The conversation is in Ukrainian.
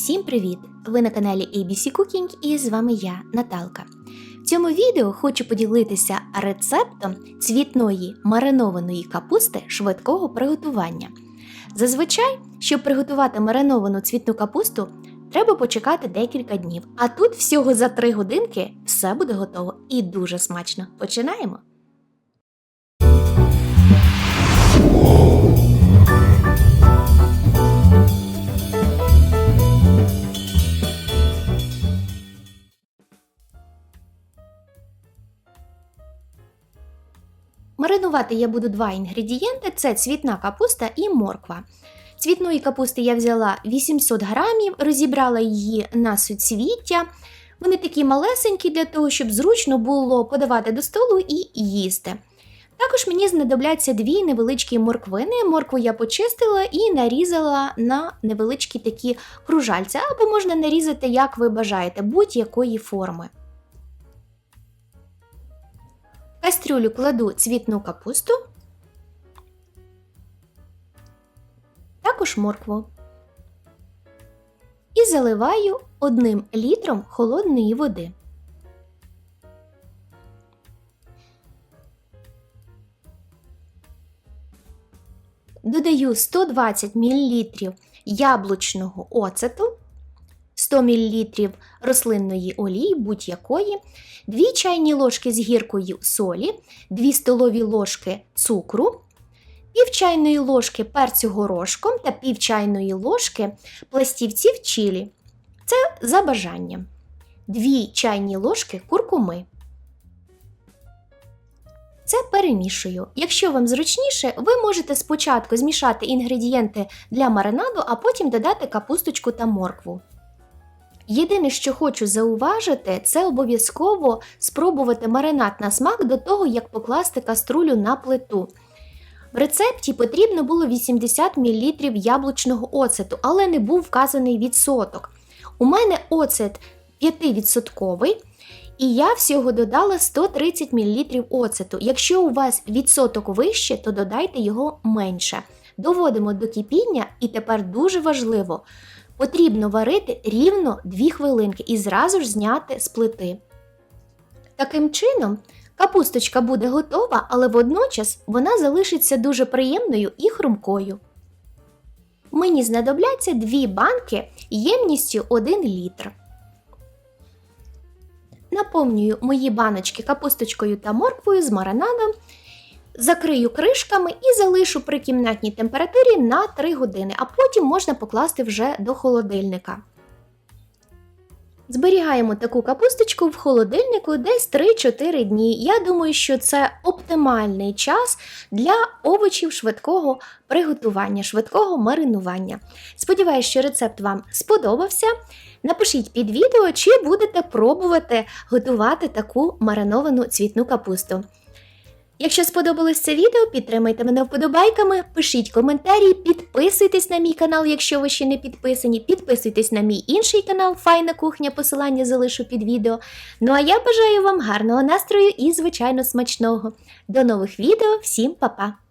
Всім привіт! Ви на каналі ABC Cooking і з вами я, Наталка. В цьому відео хочу поділитися рецептом цвітної маринованої капусти швидкого приготування. Зазвичай, щоб приготувати мариновану цвітну капусту, треба почекати декілька днів. А тут всього за 3 годинки все буде готово і дуже смачно. Починаємо! Маринувати я буду два інгредієнти: це цвітна капуста і морква. Цвітної капусти я взяла 800 грамів, розібрала її на суцвіття. Вони такі малесенькі для того, щоб зручно було подавати до столу і їсти. Також мені знадобляться дві невеличкі морквини. Моркву я почистила і нарізала на невеличкі такі кружальця, або можна нарізати, як ви бажаєте, будь-якої форми. Кастрюлю кладу цвітну капусту, також моркву. І заливаю одним літром холодної води. Додаю 120 мл яблучного оцету, 100 мл рослинної олії будь-якої, 2 чайні ложки з гіркою солі, 2 столові ложки цукру, пів чайної ложки перцю горошком та пів чайної ложки пластівців чилі. Це за бажанням. 2 чайні ложки куркуми. Це перемішую. Якщо вам зручніше, ви можете спочатку змішати інгредієнти для маринаду, а потім додати капусточку та моркву. Єдине, що хочу зауважити, це обов'язково спробувати маринад на смак до того, як покласти каструлю на плиту. В рецепті потрібно було 80 мл яблучного оцету, але не був вказаний відсоток. У мене оцет 5%, і я всього додала 130 мл оцету. Якщо у вас відсоток вище, то додайте його менше. Доводимо до кипіння, і тепер дуже важливо. Потрібно варити рівно 2 хвилинки і зразу ж зняти з плити. Таким чином, капусточка буде готова, але водночас вона залишиться дуже приємною і хрумкою. Мені знадобляться 2 банки ємністю 1 літр. Наповнюю мої баночки капусточкою та морквою з маринадом Закрию кришками і залишу при кімнатній температурі на 3 години, а потім можна покласти вже до холодильника. Зберігаємо таку капусточку в холодильнику десь 3-4 дні. Я думаю, що це оптимальний час для овочів швидкого приготування, швидкого маринування. Сподіваюсь, що рецепт вам сподобався. Напишіть під відео, чи будете пробувати готувати таку мариновану цвітну капусту. Якщо сподобалось це відео, підтримайте мене вподобайками, пишіть коментарі, підписуйтесь на мій канал, якщо ви ще не підписані. Підписуйтесь на мій інший канал Файна кухня, посилання залишу під відео. Ну а я бажаю вам гарного настрою і, звичайно, смачного. До нових відео, всім па-па!